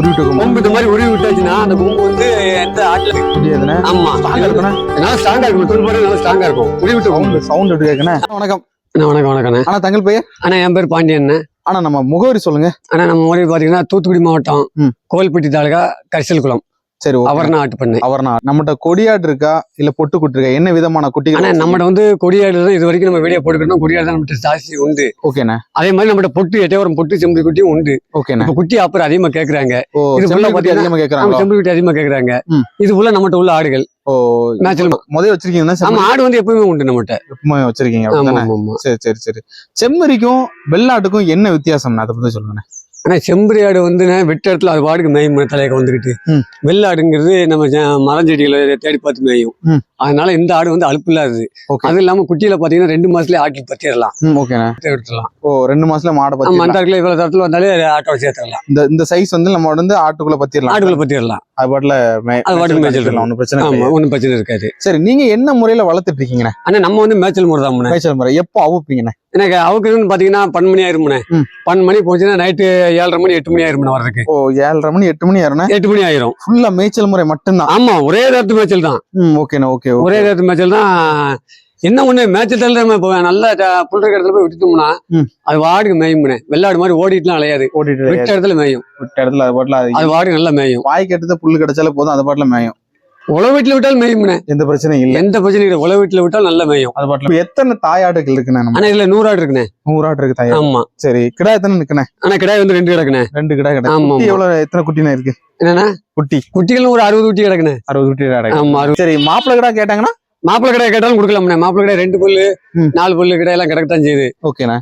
உருவிட்டு கொம்பு இந்த மாதிரி உருவி விட்டாச்சுன்னா அந்த கொம்பு வந்து எந்த ஆட்டில் முடியாதுண்ணே ஆமா. ஸ்ட்ராங்கா இருக்குண்ணே நல்லா ஸ்ட்ராங்கா இருக்கும் நல்லா ஸ்ட்ராங்கா இருக்கும். உருவி விட்டு கொம்பு சவுண்ட் விட்டு கேட்கண்ணே வணக்கம். வணக்கம் வணக்கண்ணே. ஆனா தங்கள் அண்ணா என் பேர் பாண்டியன் ஆனா நம்ம முகவரி சொல்லுங்க. ஆனா நம்ம ஊரே பாத்தீங்கன்னா தூத்துக்குடி மாவட்டம். கோவில்பட்டி தாலுகா கரிசல் குளம். சரி. அவர்னா ஆட்டு பண்ணை. அவர்னா நம்மகிட்ட கொடியாடு இருக்கா? இல்ல பொட்டு குட்டி இருக்கா? என்ன விதமான ஆனா குட்டிகள் நம்மகிட்ட வந்து கொடியாடு தான் இது வரைக்கும் நம்ம வீடியோ போட்டுக்கிட்டோம் கொடியாடு தான் நம்மகிட்ட ஜாஸ்தி உண்டு. ஓகேண்ணே அதே மாதிரி நம்மகிட்ட பொட்டு எட்டையோரம் பொட்டு செம்பு குட்டியும் உண்டு. ஓகேண்ணே குட்டி அப்புறம் அதிகமா கேக்குறாங்க. இது குட்டி பாத்தீங்கன்னா- அதிகமா ஆமா கேக்குறாங்களா செம்பு குட்டி அதிகமா கேக்குறாங்க. இது உள்ள நம்மகிட்ட உள்ள ஆடுகள். ஓ முதல்ல வச்சிருக்கீங்கன்னா செம்மறி ஆடு வந்து எப்பவுமே உண்டு நம்மகிட்ட. எப்பவுமே வச்சிருக்கீங்க சரி சரி சரி. செம்மறிக்கும் வெள்ளாட்டுக்கும் என்ன வித்தியாசம்னா அதை பத்தி சொல்லுங்க ஆனா செம்பரி ஆடு வந்து வெட்ட இடத்துல அது பாடுக்கு மேயும் தலையை வந்துகிட்டு ம். வெள்ளாடுங்கிறது நம்ம ஜ- மரஞ்செடிகளை தேடி பார்த்து மேயும். அதனால இந்த ஆடு வந்து அலுப்பு இல்லாதது. ஓகே. அது இல்லாம குட்டியில பாத்தீங்கன்னா ரெண்டு மாசத்துலயே ஆட்டில் பத்திரலாம். எடுத்துடலாம். ஓ ரெண்டு மாசத்துல மாடை இடத்துல இவ்வளவு தரத்துல வந்தாலே ஆட்டோட சேர்த்துடலாம் இந்த இந்த சைஸ் வந்து நம்ம வந்து ஆட்டுக்குள்ள பத்திரலாம். ஆடுகளை பத்திரலாம். அது பாட்டுல மே- அது பாட்டுல மேய்ச்சல் கட்டிடலாம், ஒண்ணும் பிரச்சனை ஆமா கிடையாது. ஒண்ணும் பிரச்சனை இருக்காது. சரி நீங்க என்ன முறையில வளர்த்துட்டு இருக்கீங்கண்ணே? ஆனா நம்ம வந்து மேய்ச்சல் முறை தான் மேய்ச்சல் முறை. எப்போ அவுப்பீங்கண்ணே? எனக்கு அவுக்குன்னு பாத்தீங்கன்னா பன்னெண்டு மணி ஆயிருமுனே ம். பன்னெண்டு மணி போச்சுன்னா நைட்டு ஏழரை மணி எட்டு மணி ஆயிருமுனே வர்றதுக்கு. ஓ ஏழரை மணி எட்டு மணி ஆறுண்ணே எட்டு மணி ஆயிரும். ஃபுல்லா மேய்ச்சல் முறை மட்டும்தான்? ஆமா ஒரே நேரத்து மேய்ச்சல் தான். ஓகேண்ணே ஓகே ஒரே நேரத்து மேய்ச்சல் தான். என்ன ஒண்ணு மேய்ச்சல் தள்ள நம்ம இப்போ நல்லா புல்ற இடத்துல போய் விட்டுட்டோம்னா. அது வாடுக்கு மேயும்னே வெள்ளாடு மாதிரி ஓடிட்டுலாம் அலையாது. ஓட்டிட்டு விட்ட இடத்துல மேயும். விட்ட இடத்துல அது பாட்டுல அது அது வாடு நல்லா மேயும். வாய் கட்டுறது புல்லு கிடைச்சாலே போதும் அது பாட்டுல மேயும். உழவு வீட்டுல விட்டாலும் மேயும்னே எந்த பிரச்சனையும் இல்ல. எந்த பிரச்சனையும் இல்லை உழவு வீட்டுல விட்டாலும் நல்லா மேயும். அது பாட்டுல. எத்தனை தாயாடுகள் இருக்குண்ணே ஆனா இதுல நூறாடு இருக்குண்ணே. நூறாடு இருக்கு தாயாடு ஆமா. சரி கிடா எத்தனை இருக்குண்ணே? ஆனா கிடாய் வந்து ரெண்டு கிடக்குண்ணே. ரெண்டு கிடா கிடா ஆமா எவ்வளவு எத்தனை குட்டினா இருக்கு? என்னன்னா குட்டி. குட்டிகள் ஒரு அறுபது குட்டி கிடக்குண்ணே. அறுபது குட்டி கிடா ஆமா சரி மாப்பிள்ளை கிடா கேட்டாங்கன்னா? மாப்பிள்ளை கடையை கேட்டாலும் கொடுக்கலாம்ண்ணே. மாப்பிள்ளை கடை ரெண்டு புல்லு. நாலு புல்லு கடை எல்லாம் கிடக்கத்தான் செய்யுது. ஓகேண்ணே.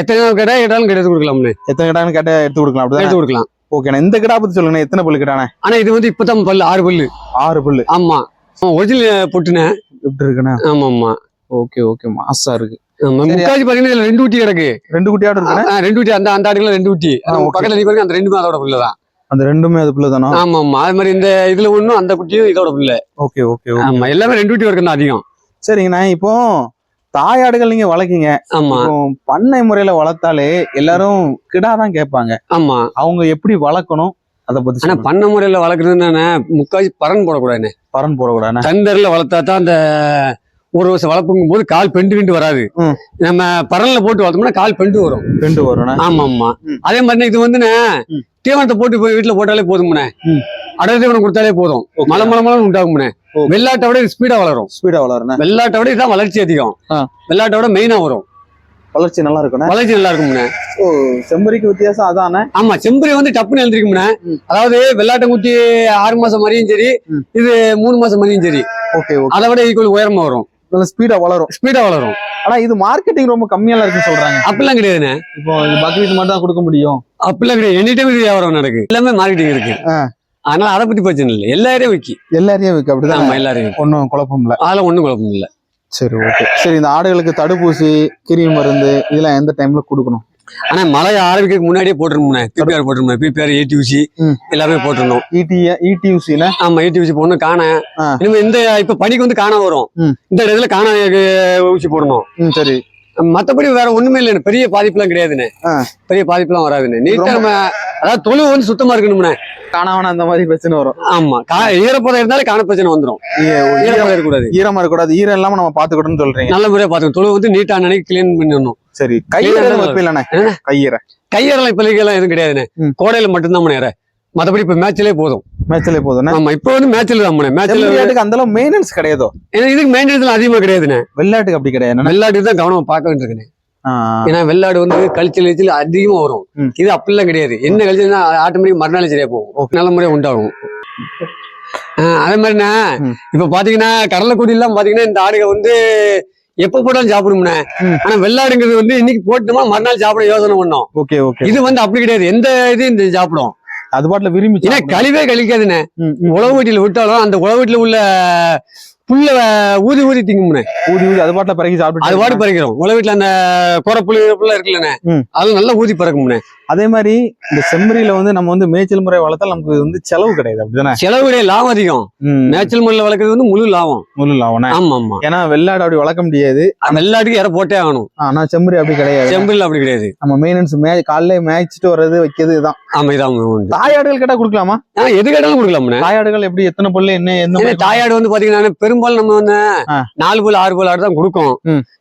எத்தனை கடை கேட்டாலும் கிடையாது கொடுக்கலாம்ண்ணே. எத்தனை கிடான்னு கேட்டா எடுத்து கொடுக்கலாம். எடுத்து கொடுக்கலாம். ஓகேண்ணே இந்த கிடா பத்தி சொல்லுங்க எத்தனை புல்லு கிடாண்ணே? ஆனா இது வந்து இப்பதான் பல்லு ஆறு பல்லு. ஆறு புல்லு. ஆமா. ஒரிஜினல் பொட்டுண்ணே எப்படி இருக்குண்ணே? ஆமா ஆமா ஓகே ஓகே மாசா இருக்கு. முக்காஜி பாத்தீங்கன்னா இதுல ரெண்டு ஊட்டி கிடக்கு. ரெண்டு குட்டியாடு ரெண்டு ஊட்டி அந்த அந்த ஆடுகள் ரெண்டு ஊட்டி. பக்கத்துல நீ அந்த ரெண்டுமே அதோட புள்ள தான். அந்த ரெண்டுமே அது தானா? ஆமா ஆமா அது மாதிரி இந்த இதுல ஒண்ணும் அந்த குட்டியும் இதோட புள்ள ஓகே ஓகே ஓகே ஆமா எல்லாமே ரெண்டு ஊட்டி வரைக்கும் தான் அதிகம். சரிங்கண்ணா இப்போ தாயாடுகள் நீங்க வளர்க்கீங்க. ஆமா. பண்ணை முறையில வளர்த்தாலே எல்லாரும் கிடா தான் கேட்பாங்க. ஆமா. அவங்க எப்படி வளர்க்கணும்? அதை பத்தி ஆனா. பண்ண முறையில வளர்க்குறதுன்னு முக்காஜி பறன் போடக்கூடாதுண்ணே பரன் போடக்கூடாதுண்ணே தந்தரில் வளர்த்தா தான் அந்த ஒரு வருஷம் வளர்ப்புங்கும் போது கால் பெண்டு கிண்டு வராது. நம்ம பரன்ல போட்டு வளர்த்தோம்னா கால் பெண்டு வரும் ரெண்டு வரும்ண்ணே ஆமா ஆமா. அதே மாதிரி இது வந்துண்ணே ம். தீவனத்தை போட்டு போய் வீட்டுல போட்டாலே போதும்ண்ணே. அடர் தீவனம் கொடுத்தாலே போதும். மலை மலை மலை உண்டாகும்ண்ணே. வெள்ளாட்டை விட ஸ்பீடா வளரும் ஸ்பீடா வளருண்ணே வெள்ளாட்டை விட இதுதான் வளர்ச்சி அதிகம். வெள்ளாட்டை விட மெயினா வரும் வளர்ச்சி நல்லா இருக்குண்ணே வளர்ச்சி நல்லா இருக்கும்ண்ணே ஓ செம்பரிக்கு வித்தியாசம் அதானே ஆமா செம்பரி வந்து டப்புன்னு எழுந்திருக்கும்ண்ணே. அதாவது வெள்ளாட்டை குட்டி ஆறு மாசம் மாதிரியும் சரி. இது மூணு மாசம் மாதிரியும் சரி ஓகே ஓகே அதை விட ஈக்குவல் உயரமா வரும் நல்ல ஸ்பீடா வளரும். ஸ்பீடா வளரும். ஆனா இது மார்க்கெட்டிங் ரொம்ப கம்மியா இருக்குன்னு சொல்றாங்க. அப்படிலாம் கிடையாதுண்ணே. இப்போ பக்ரீத் மட்டும் தான் கொடுக்க முடியும். அப்படிலாம் கிடையாது. எனி டைம் வியாபாரம் நடக்கு எல்லாமே மார்க்கெட்டிங் இருக்கு. அதனால அதை பத்தி பிரச்சனை இல்லை. எல்லாரையும் விக்கி. எல்லாரையும் இருக்கு அப்படிதான்? ஆமா எல்லாரையும். ஒன்றும் குழப்பம் இல்ல. அதெல்லாம் ஒண்ணும் குழப்பம் இல்லை. சரி ஓகே சரி இந்த ஆடுகளுக்கு தடுப்பூசி கிருமி மருந்து இதெல்லாம் எந்த டைம்ல கொடுக்கணும்? ஆனா மழை ஆரம்பிக்கிறதுக்கு முன்னாடியே போட்டுருந்தோம் பிபிஆர் போட்டிருந்தோம் பிபிஆர் ஏடியூசி. எல்லாமே போட்டிருந்தோம். இடிய இடியூசினா ஆமா ஏடியூசி போடணும் காண. இனிமே இந்த இப்ப பனிக்கு வந்து காண வரும். இந்த இடத்துல காண ஊசி போடணும். சரி. மத்தபடி வேற ஒண்ணுமே இல்லை பெரிய பாதிப்புலாம் கிடையாதுண்ணே. ஆ. பெரிய பாதிப்புலாம் வராதுண்ணே. நீட்டா நம்ம அதாவது தொழு வந்து சுத்தமா இருக்கணும்ண்ணே. காணாமனா அந்த மாதிரி பிரச்சனை வரும். ஆமா. கா ஈரப்பதம் இருந்தாலே காண பிரச்சனை வந்துடும் ஈரப்பதம் இருக்கக்கூடாது. ஈரமா இருக்கக்கூடாது. ஈரம் இல்லாம நம்ம பாத்துக்கிட்டோம்னு சொல்றீங்க. நல்ல முறையா பாத்துக்கணும் தொழு வந்து நீட்டா அன்னைக்கு கிளீன் பண்ணிடணும். சரி. கையீரை ஈரம் வைப்பில்லண்ணே கையெல்லாம் இப்போதைக்கு எல்லாம் எதுவும் கிடையாதுண்ணே. ம். கோடையில மட்டும்தான் முனையற மத்தபடி இப்ப மேட்ச்லயே போதும். மேட்ச்ல போதும்ண்ணே ஆமா இப்போ வந்து மேட்ச்ல தான் முனை மேட்ச்ல செம்மறியாட்டுக்கு அந்த அளவு மெயின்டெனன்ஸ் கிடையாதோ? ஏன்னா இதுக்கு மெயின்டெனன்ஸ் அதிகமா கிடையாதுண்ணே. வெள்ளாட்டுக்கு அப்படி கிடையாது. வெள்ளாட்டுக்கு தான் கவனமா பார்க்க வேண்டியிருக்குண்ணே. ஏன்னா வெள்ளாடு வந்து கழிச்சல் கழிச்சல் அதிகமா வரும். இது அப்படிலாம் கிடையாது. என்ன கழிச்சல்னா ஆட்டோமேட்டிக் மறுநாள் சரியா போகும். நல்ல முறையா உண்டாகும். அதே மாதிரிண்ணே. இப்ப பாத்தீங்கன்னா கடலைக்குடி எல்லாம் பாத்தீங்கன்னா இந்த ஆடுக வந்து எப்ப போட்டாலும் சாப்பிடும்ண்ணே. ஆனா வெள்ளாடுங்கிறது வந்து இன்னைக்கு போட்டோமா மறுநாள் சாப்பிட யோசனை பண்ணோம். Okay okay. இது வந்து அப்படி கிடையாது. எந்த இது இந்த சாப்பிடும். அது பாட்டுல விரும்பி ஏன்னா. கழிவே கழிக்காதுண்ணே ம். உழவு வீட்டில் விட்டாலும் அந்த உழவு வீட்டில் உள்ள புல்ல ஊதி ஊதி திங்கும்னே. ஊதி ஊதி அது பாட்டுல பிறகு சாப்பிட்டு அது பாட்டு பறிக்கிறோம். உள்ள வீட்டுல அந்த குறப்புழு புல்ல இருக்குல்லண்ணே. அது நல்லா ஊதி பறக்கும்னே. அதே மாதிரி இந்த செம்மறியில வந்து நம்ம வந்து மேய்ச்சல் முறை வளர்த்தா நமக்கு வந்து செலவு கிடையாது அப்படிதானே? செலவு கிடையாது லாபம் அதிகம். மேய்ச்சல் முறையில் வளர்க்கறது வந்து முழு லாபம். முழு லாபம்னா. ஆமா ஆமா. ஏன்னா வெள்ளாடு அப்படி வளர்க்க முடியாது. வெள்ளாட்டுக்கு இற போட்டே ஆகணும். ஆனா செம்மறி அப்படி கிடையாது. செம்பில் அப்படி கிடையாது. நம்ம மெயினன்ஸ் மே காலையில மேய்ச்சிட்டு வர்றது வைக்கிறது இதுதான் ஆமா இதான் தாயாடுகள் கேட்டா கொடுக்கலாமா? எது கேட்டாலும் கொடுக்கலாம்ண்ணே. தாயாடுகள் எப்படி எத்தனை புல்லு என்ன என்ன தாயாடு வந்து பாத்தீங்கன்னா பெரும்பாலும் நம்ம வந்து. நாலு போல் ஆறு போல் ஆடு தான் கொடுக்கும்.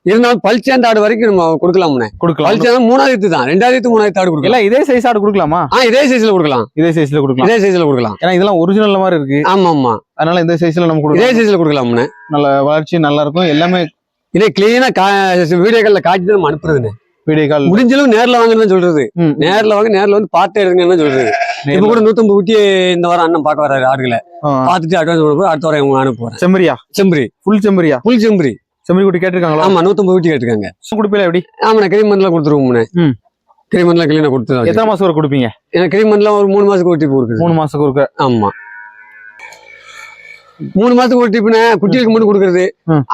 இருந்தாலும் பல்சேந்த ஆடு வரைக்கும் நம்ம கொடுக்கலாம்ண்ணே கொடுக்கலாம். பல்சேந்த மூணாயிரத்து தான். ரெண்டாயிரத்து மூணாயிரத்து ஆடு கொடுக்கலாம். இதே சைஸ் ஆடு கொடுக்கலாமா? ஆ இதே சைஸ்ல கொடுக்கலாம். இதே சைஸ்ல கொடுக்கலாம். இதே சைஸ்ல கொடுக்கலாம். ஏன்னா இதெல்லாம் ஒரிஜினல் மாதிரி இருக்கு. ஆமா ஆமா. அதனால இந்த சைஸ்ல நம்ம இதே சைஸ்ல கொடுக்கலாம்ண்ணே நல்ல வளர்ச்சி நல்லா இருக்கும். எல்லாமே இதே கிளீனா கா வீடியோக்கள்ல காட்சி தான் நம்ம அனுப்புறதுண்ணே வீடியோ கால் முடிஞ்சளவு நேர்ல வாங்கன்னு சொல்றது. நேர்ல வாங்க நேர்ல வந்து பார்த்து எடுங்கன்னு சொல்றது. இப்ப கூட நூத்தம்பது குட்டி இந்த வாரம் அண்ணன் பார்க்க வராரு ஆடுகளை. பார்த்துட்டு அட்வான்ஸ் கொடுப்போம் அடுத்த வாரம் இவங்க அனுப்ப போறேன். செம்மறியா? செம்பரி ஃபுல் செம்மறியா? புல் செம்பரி செம்மறி குட்டி கேட்டிருக்காங்களா? ஆமா நூத்தம்பது குட்டி கேட்டுருக்காங்க. கொடுப்பீல எப்படி? ஆமாண்ணே கிரிமண்ட்லாம் கொடுத்துருவோம்ண்ணே ம். கிரிமண்ட்லாம் கிளீனா கொடுத்துருவாங்க எத்தனை மாசம் வரை கொடுப்பீங்க? ஏன்னா கிரிமண்ட்லாம் ஒரு மூணு மாசத்துக்கு ஒரு டிப்பு மூணு மாசத்துக்கு ஒருக்க? ஆமா. மூணு மாசத்துக்கு ஒரு டிப்புண்ணே குட்டிகளுக்கு மட்டும் கொடுக்கறது.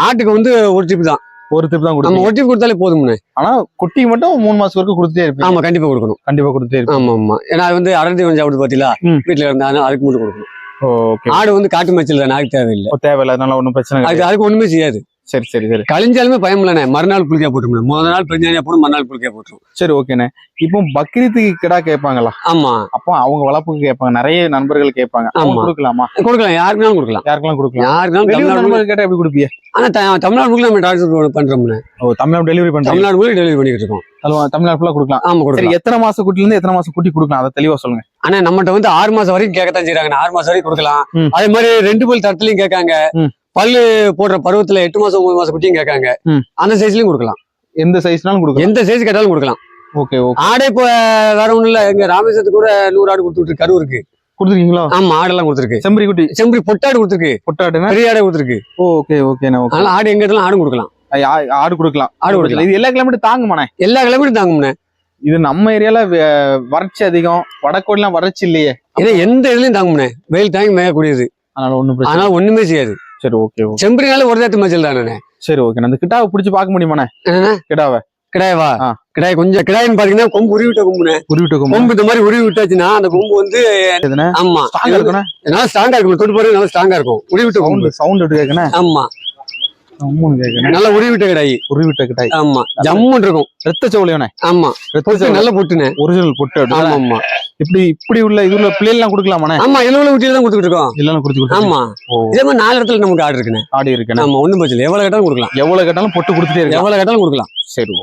ஆட்டுக்கு வந்து ஒரு டிப்பு தான். ஒரு திருப்பி தான் கொடுப்பீங்க ஒரு டிப்பு கொடுத்தாலே போதும்ண்ணே ஆனா குட்டிக்கு மட்டும் மூணு மாசம் வரைக்கும் கொடுத்துட்டே இருப்பீங்க. ஆமா கண்டிப்பா கொடுக்கணும். கண்டிப்பா கொடுத்துட்டே இருப்பீங்க. ஆமா ஆமா. ஏன்னா அது வந்து அடர்த்தி கொஞ்சம் சாப்பிட்டு பாத்தீங்களா. வீட்டுல இருந்தாலும் அதுக்கு மட்டும் கொடுக்கணும். ஆடு வந்து காட்டு மேய்ச்சல் நாக்கு தேவையில்லை. தேவையில்ல. அதனால ஒன்றும் பிரச்சனை அதுக்கு ஒண்ணுமே செய்யாது. சரி சரி சரி. கழிஞ்சாலுமே பயம் இல்லைண்ணே. மறுநாள் புளிக்கா போட்டுருமே முதல் நாள் பெருஞ்சானியா போடும் மறுநாள் புளிக்கா போட்டுரும். சரி ஓகேண்ணே. இப்போ பக்ரீத்துக்கு கிடா கேட்பாங்களா? ஆமா. அப்போ அவங்க வளர்ப்புக்கு கேட்பாங்க. நிறைய நண்பர்கள் கேட்பாங்க. ஆமா. கொடுக்கலாமா? கொடுக்கலாம். யாருக்குனாலும் கொடுக்கலாம். யாருக்கெல்லாம் கொடுக்கலாம்? யாருக்குனாலும் வெளியூர் தமிழ்நாடு கேட்டா எப்படி கொடுப்பீங்க? ஆனா தமிழ்நாடு முழுக்க நம்ம ட்ரான்ஸ்ஃபர் பண்றோம்ண்ணே. ஓ தமிழ்நாடு டெலிவரி பண்றாங்க தமிழ்நாடு முழுக்க டெலிவரி பண்ணிட்டு இருக்கோம். தமிழ்நாடு ஃபுல்லா கொடுக்கலாம். ஆமா கொடுக்கலாம். எத்தனை மாச குட்டில இருந்து எத்தனை மாசம் குட்டி கொடுக்கலாம்? அதை தெளிவா சொல்லுங்க. ஆனா நம்மகிட்ட வந்து ஆறு மாசம் வரைக்கும் கேட்கத்தான் செய்றாங்க. ஆறு மாசம் வரைக்கும் கொடுக்கலாம். அதே மாதிரி ரெண்டு பல் தரத்துலயும் கேட்காங்க. பல்லு போடுற பருவத்துல எட்டு மாசம் ஒன்பது மாசம் குட்டியும் கேட்காங்க. அந்த சைஸ்லயும் கொடுக்கலாம். எந்த சைஸ்னாலும் கொடுக்கலாம். எந்த சைஸ் கேட்டாலும் கொடுக்கலாம். Okay okay. ஆடே இப்போ வேற ஒண்ணும் இல்ல. எங்க ராமேஸ்வரத்துக்கு கூட நூறு ஆடு கொடுத்துட்டு கரு இருக்கு. கொடுத்துருக்கீங்களா? ஆமா ஆடெல்லாம் கொடுத்துருக்கு. செம்பரி குட்டி. செம்பரி பொட்டாடு கொடுத்துருக்கு. பொட்டாடுனா? பெரிய ஆடை கொடுத்துருக்கு. ஓகே ஓகே அதனால ஆடு எங்க இடத்துல ஆடும் கொடுக்கலாம். ஆடு கொடுக்கலாம். ஆடு கொடுக்கலாம். இது எல்லா கிலோமீட்டர் தாங்குமாண்ணே? எல்லா கிலோமீட்டரும் தாங்கும்ண்ணே. இது நம்ம ஏரியால வறட்சி அதிகம். வடக்கோடிலாம் வறட்சி இல்லையே. இதே எந்த இதுலயும் தாங்கும்ண்ணே. வெயில் தாங்கி மேயக்கூடியது. அதனால பிரச்சனை அதனால ஒண்ணுமே செய்யாது. சரி ஓகே ஓகே செம்பரினால ஒரு தேத்து மச்சல் தானே சரி ஓகே அந்த கிட்டாவை பிடிச்சி பார்க்க முடியுமாண்ணே? கிடாவை. கிடாயவா. கிடாய் கொஞ்சம் கிடாயின்னு பாத்தீங்கன்னா கொம்பு உருவிட்ட கொம்புண்ணே. உருவிட்டு கொம்பு. இந்த மாதிரி உருவி விட்டாச்சுன்னா அந்த கொம்பு வந்து ஆமா. ஸ்ட்ராங்கா இருக்குண்ணே. நல்லா ஸ்ட்ராங்கா இருக்கும் தொட்டு பாருங்க நல்லா ஸ்ட்ராங்கா இருக்கும். உருவிட்ட கொம்பு. சவுண்ட் சவுண்ட் எப்படி கேட்கணே ஆமா. நல்லா உருவிட்ட கிடாய் உருவிட்ட கிட்டாய் ஆமா ஜம்முன்னு இருக்கும். ரத்த சோழியோண்ணே ஆமா ரத்த நல்ல பொட்டுண்ணே. ஒரிஜினல் பொட்டு ஆமா? ஆமா இப்படி இப்படி உள்ள இது உள்ள பிள்ளைலாம் கொடுக்கலாமாண்ணே? ஆமா தான் கொடுத்துட்டு இருக்கோம். இல்லைன்னு கொடுத்து ஆமா. இதே மாதிரி நாலு இடத்துல நமக்கு ஆடு இருக்குண்ணே. ஆடி இருக்குண்ணே? ஆமா ஒண்ணும் பிரச்சனை. எவ்வளவு கேட்டாலும் கொடுக்கலாம். எவ்வளவு கேட்டாலும் பொட்டு கொடுத்துட்டே இருக்கலாம். எவ்வளவு கேட்டாலும் கொடுக்கலாம். சரி